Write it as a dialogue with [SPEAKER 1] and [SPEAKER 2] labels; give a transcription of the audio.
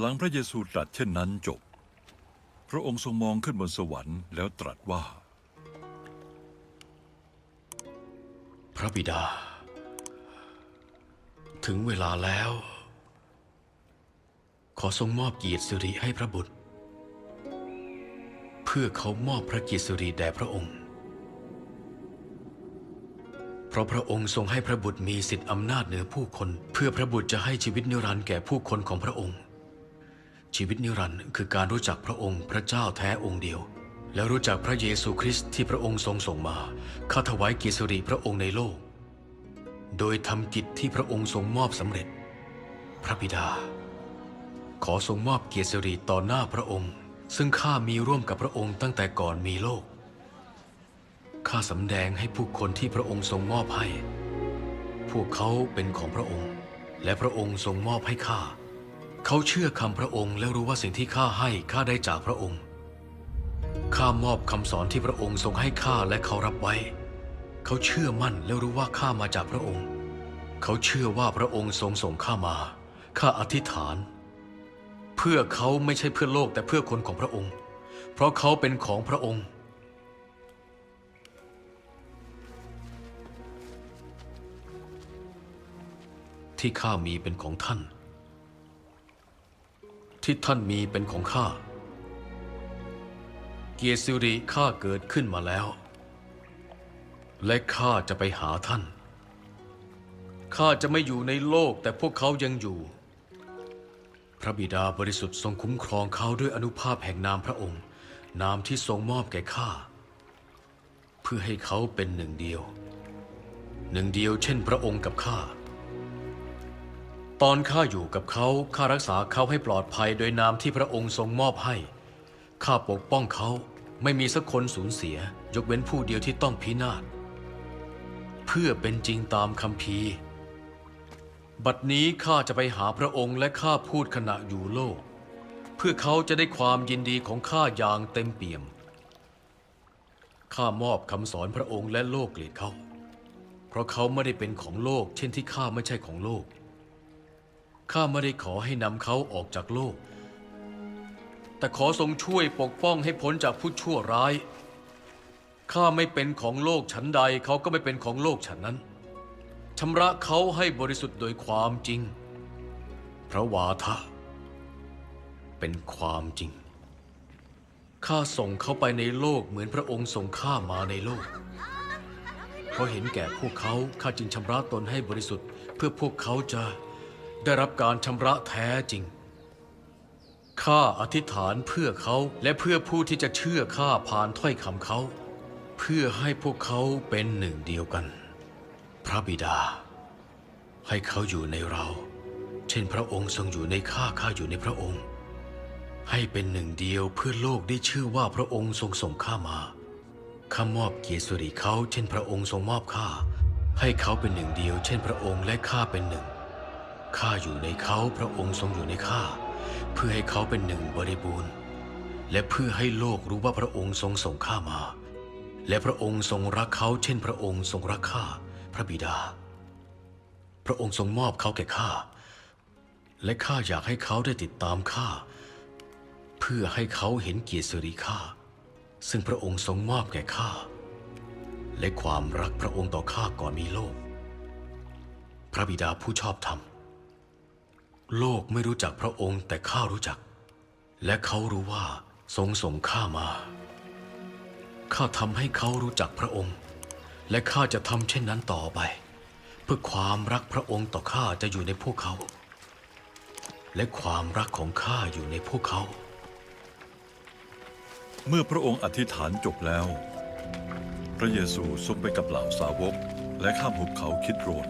[SPEAKER 1] หลังพระเยซูตรัสเช่นนั้นจบ พระองค์ทรงมองขึ้นบนสวรรค์แล้วตรัสว่า
[SPEAKER 2] พระบิดา ถึงเวลาแล้ว ขอทรงมอบเกียรติสิริให้พระบุตร เพื่อเขามอบพระเกียรติสิริแด่พระองค์ เพราะพระองค์ทรงให้พระบุตรมีสิทธิอำนาจเหนือผู้คน เพื่อพระบุตรจะให้ชีวิตนิรันดร์แก่ผู้คนของพระองค์ ชีวิตนิรันดร์คือการรู้จักพระองค์พระเจ้าแท้องค์เดียว และรู้จักพระเยซูคริสต์ที่พระองค์ทรงส่งมาข้าถวายเกียรติสิริพระองค์ในโลก โดยทำกิจที่พระองค์ทรงมอบสำเร็จ พระบิดา ขอทรงมอบเกียรติสิริต่อหน้าพระองค์ ซึ่งข้ามีร่วมกับพระองค์ตั้งแต่ก่อนมีโลกข้าสำแดงให้ผู้คนที่พระองค์ทรงมอบให้ พวกเขาเป็นของพระองค์ และพระองค์ทรงมอบให้ข้า เขาเชื่อคำพระองค์และรู้ว่าสิ่งที่ข้าให้ข้าได้จากพระองค์ ข้ามอบคำสอนที่พระองค์ทรงให้ข้าและเขารับไว้ เขาเชื่อมั่นและรู้ว่าข้ามาจากพระองค์ เขาเชื่อว่าพระองค์ทรงส่งข้ามา ข้าอธิษฐาน เพื่อเขาไม่ใช่เพื่อโลกแต่เพื่อคนของพระองค์ เพราะเขาเป็นของพระองค์ที่ข้ามีเป็นของท่าน ที่ท่านมีเป็นของข้า เกียรติสิริข้าเกิดขึ้นมาแล้ว และข้าจะไปหาท่าน ข้าจะไม่อยู่ในโลกแต่พวกเขายังอยู่ พระบิดาบริสุทธิ์ทรงคุ้มครองเขาด้วยอนุภาพแห่งนามพระองค์ นามที่ทรงมอบแก่ข้า เพื่อให้เขาเป็นหนึ่งเดียว หนึ่งเดียวเช่นพระองค์กับข้า ตอนข้าอยู่กับเขาข้ารักษาเขาให้ปลอดภัยโดยนามที่พระองค์ทรงมอบให้ ข้าปกป้องเขาไม่มีสักคนสูญเสีย ยกเว้นผู้เดียวที่ต้องพินาศ เพื่อเป็นจริงตามคำพีบัดนี้ข้าจะไปหาพระองค์และข้าพูดขณะอยู่โลก เพื่อเขาจะได้ความยินดีของข้าอย่างเต็มเปี่ยม ข้ามอบคำสอนพระองค์และโลกเกลียดเขา เพราะเขาไม่ได้เป็นของโลก เช่นที่ข้าไม่ใช่ของโลก ข้าไม่ได้ขอให้นำเขาออกจากโลก แต่ขอทรงช่วยปกป้องให้พ้นจากผู้ชั่วร้าย ข้าไม่เป็นของโลกฉันใดเขาก็ไม่เป็นของโลกฉันนั้นชำระเขาให้บริสุทธิ์โดยความจริง พระวาทะ เป็นความจริง ข้าส่งเขาไปในโลกเหมือนพระองค์ส่งข้ามาในโลก เพราะเห็นแก่พวกเขาข้าจึงชำระตนให้บริสุทธิ์เพื่อพวกเขาจะ ได้รับการชำระแท้จริง ข้าอธิษฐานเพื่อเขาและเพื่อผู้ที่จะเชื่อข้าผ่านถ้อยคำเขา เพื่อให้พวกเขาเป็นหนึ่งเดียวกัน พระบิดา ให้เขาอยู่ในเรา เช่นพระองค์ทรงอยู่ในข้าข้าอยู่ในพระองค์ ให้เป็นหนึ่งเดียวเพื่อโลกได้ชื่อว่าพระองค์ทรงส่งข้ามาข้ามอบเกียรติสิริเขาเช่นพระองค์ทรงมอบข้าให้เขาเป็นหนึ่งเดียว เช่นพระองค์และข้าเป็นหนึ่ง ข้าอยู่ในเขาพระองค์ทรงอยู่ในข้า เพื่อให้เขาเป็นหนึ่งบริบูรณ์ และเพื่อให้โลกรู้ว่าพระองค์ทรงส่งข้ามา และพระองค์ทรงรักเขาเช่นพระองค์ทรงรักข้าพระบิดา พระองค์ทรงมอบเขาแก่ข้าและข้าอยากให้เขาได้ติดตามข้าเพื่อให้เขาเห็นเกียรติสิริข้าซึ่งพระองค์ทรงมอบแก่ข้าและความรักพระองค์ต่อข้าก่อนมีโลก พระบิดาผู้ชอบธรรม โลกไม่รู้จักพระองค์แต่ข้ารู้จัก และเขารู้ว่าทรงส่งข้ามา ข้าทำให้เขารู้จักพระองค์ และข้าจะทำเช่นนั้นต่อไป เพื่อความรักพระองค์ต่อข้าจะอยู่ในพวกเขา และความรักของข้าอยู่ในพวกเขา
[SPEAKER 1] เมื่อพระองค์อธิษฐานจบแล้ว พระเยซูทรงไปกับเหล่าสาวก และข้ามหุบเขาคิดโรน